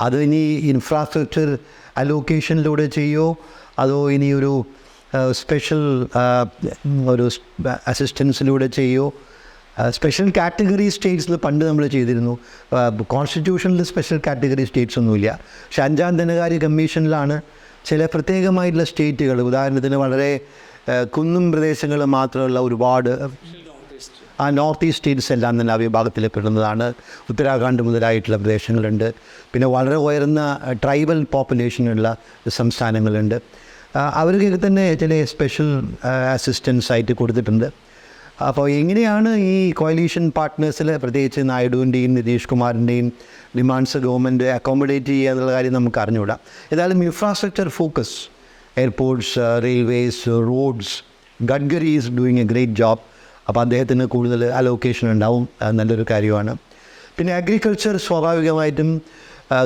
അത് ഇനി ഇൻഫ്രാസ്ട്രക്ചർ അലോക്കേഷനിലൂടെ ചെയ്യോ? അതോ ഇനി ഒരു സ്പെഷ്യൽ ഒരു അസിസ്റ്റൻസിലൂടെ ചെയ്യോ? സ്പെഷ്യൽ കാറ്റഗറി സ്റ്റേറ്റ്സിൽ പണ്ട് നമ്മൾ ചെയ്തിരുന്നു. കോൺസ്റ്റിറ്റ്യൂഷനിൽ സ്പെഷ്യൽ കാറ്റഗറി സ്റ്റേറ്റ്സ് ഒന്നുമില്ല. പക്ഷെ അഞ്ചാം ധനകാര്യ കമ്മീഷനിലാണ് ചില പ്രത്യേകമായിട്ടുള്ള സ്റ്റേറ്റുകൾ. ഉദാഹരണത്തിന് വളരെ കുന്നും പ്രദേശങ്ങൾ മാത്രമുള്ള ഒരുപാട് ആ നോർത്ത് ഈസ്റ്റ് സ്റ്റേറ്റ്സ് എല്ലാം തന്നെ ആ വിഭാഗത്തിൽ പെടുന്നതാണ്. ഉത്തരാഖണ്ഡ് മുതലായിട്ടുള്ള പ്രദേശങ്ങളുണ്ട്. പിന്നെ വളരെ ഉയർന്ന ട്രൈബൽ പോപ്പുലേഷനുള്ള സംസ്ഥാനങ്ങളുണ്ട്. അവർക്കൊക്കെ തന്നെ ചില സ്പെഷ്യൽ അസിസ്റ്റൻസ് ആയിട്ട് കൊടുത്തിട്ടുണ്ട്. അപ്പോൾ എങ്ങനെയാണ് ഈ കോയലീഷൻ പാർട്ട്നേഴ്സിൽ പ്രത്യേകിച്ച് നായിഡുവിന്റെയും നിതീഷ് കുമാറിന്റെയും ഡിമാൻഡ്സ് ഗവൺമെന്റ് അക്കോമഡേറ്റ് ചെയ്യുക എന്നുള്ള കാര്യം നമുക്ക് അറിഞ്ഞുകൂടാം. ഏതായാലും infrastructure focus airports railways roads Gadkari is doing a great job അപ്പോൾ അദ്ദേഹത്തിന് കൂടുതൽ അലോക്കേഷൻ ഉണ്ടാവും. നല്ലൊരു കാര്യമാണ്. പിന്നെ അഗ്രികൾച്ചർ സ്വാഭാവികമായിട്ടും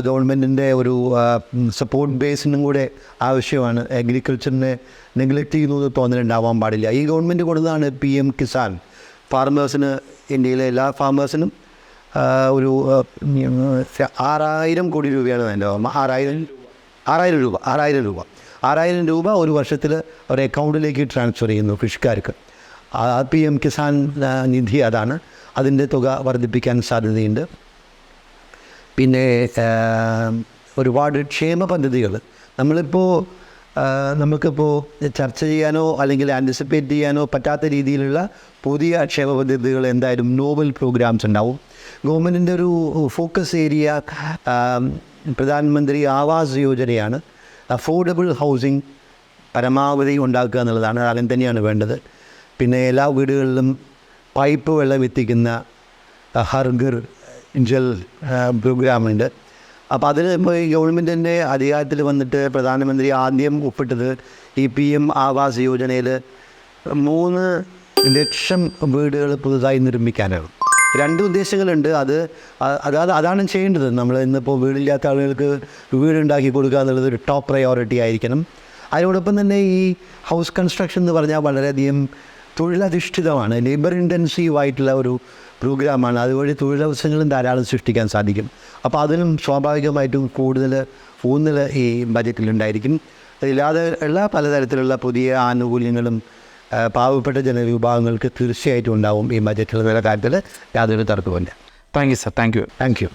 ഗവൺമെന്റിന്റെ ഒരു സപ്പോർട്ട് ബേസിനും കൂടെ ആവശ്യമാണ്. അഗ്രികൾച്ചറിനെ നെഗ്ലക്റ്റ് ചെയ്യുന്നു എന്ന് തോന്നലുണ്ടാവാൻ പാടില്ല. ഈ ഗവൺമെന്റ് കൊടുത്തതാണ് പി എം കിസാൻ. ഫാർമേഴ്സിന് ഇന്ത്യയിലെ എല്ലാ ഫാർമേഴ്സിനും ഒരു ആറായിരം കോടി രൂപയാണ് എന്റെ ആറായിരം ആറായിരം രൂപ ആറായിരം രൂപ. ആറായിരം രൂപ ഒരു വർഷത്തിൽ ഒരു അക്കൗണ്ടിലേക്ക് ട്രാൻസ്ഫർ ചെയ്യുന്നു കൃഷിക്കാർക്ക്. പി എം കിസാൻ നിധി അതാണ്. അതിന്റെ തുക വർദ്ധിപ്പിക്കാൻ സാധ്യതയുണ്ട്. പിന്നെ ഒരുപാട് ക്ഷേമ പദ്ധതികൾ. നമ്മളിപ്പോൾ നമുക്കിപ്പോൾ ചർച്ച ചെയ്യാനോ അല്ലെങ്കിൽ ആന്റിസിപ്പേറ്റ് ചെയ്യാനോ പറ്റാത്ത രീതിയിലുള്ള പുതിയ ക്ഷേമ പദ്ധതികൾ എന്തായാലും നോവൽ പ്രോഗ്രാംസ് ഉണ്ടാവും. ഗവൺമെന്റിന്റെ ഒരു ഫോക്കസ് ഏരിയ പ്രധാനമന്ത്രി ആവാസ് യോജനയാണ്. അഫോർഡബിൾ ഹൗസിംഗ് പരമാവധി ഉണ്ടാക്കുക എന്നുള്ളതാണ്. ആദ്യം തന്നെയാണ് വേണ്ടത്. പിന്നെ എല്ലാ വീടുകളിലും പൈപ്പ് വെള്ളം എത്തിക്കുന്ന ഹർഗർ ജൽ പ്രോഗ്രാമുണ്ട് അപ്പോൾ അതിന് ഇപ്പോൾ ഈ ഗവൺമെന്റിന്റെ അധികാരത്തിൽ വന്നിട്ട് പ്രധാനമന്ത്രി ആദ്യം ഒപ്പിട്ടത് ഈ പി എം ആവാസ് യോജനയിൽ മൂന്ന് ലക്ഷം വീടുകൾ പുതുതായി നിർമ്മിക്കാനാണ് രണ്ട് ഉദ്ദേശങ്ങളുണ്ട്. അത് അതായത് അതാണ് ചെയ്യേണ്ടത്. നമ്മൾ ഇന്നിപ്പോൾ വീടില്ലാത്ത ആളുകൾക്ക് വീടുണ്ടാക്കി കൊടുക്കുക എന്നുള്ളത് ഒരു ടോപ്പ് പ്രയോറിറ്റി ആയിരിക്കണം. അതിനോടൊപ്പം തന്നെ ഈ ഹൗസ് കൺസ്ട്രക്ഷൻ എന്ന് പറഞ്ഞാൽ വളരെയധികം തൊഴിലധിഷ്ഠിതമാണ്. ലേബർ ഇന്റൻസീവ് ആയിട്ടുള്ള ഒരു പ്രോഗ്രാമാണ്. അതുവഴി തൊഴിലവസരങ്ങളും ധാരാളം സൃഷ്ടിക്കാൻ സാധിക്കും. അപ്പോൾ അതിനും സ്വാഭാവികമായിട്ടും കൂടുതൽ ഊന്നൽ ഈ ബജറ്റിലുണ്ടായിരിക്കും. അതില്ലാതെ ഉള്ള പലതരത്തിലുള്ള പുതിയ ആനുകൂല്യങ്ങളും പാവപ്പെട്ട ജനവിഭാഗങ്ങൾക്ക് തീർച്ചയായിട്ടും ഉണ്ടാവും ഈ ബജറ്റിൽ എന്നുള്ള കാര്യത്തിൽ യാതൊരു തർക്കവുമില്ല. Thank you sir. Thank you. Thank you.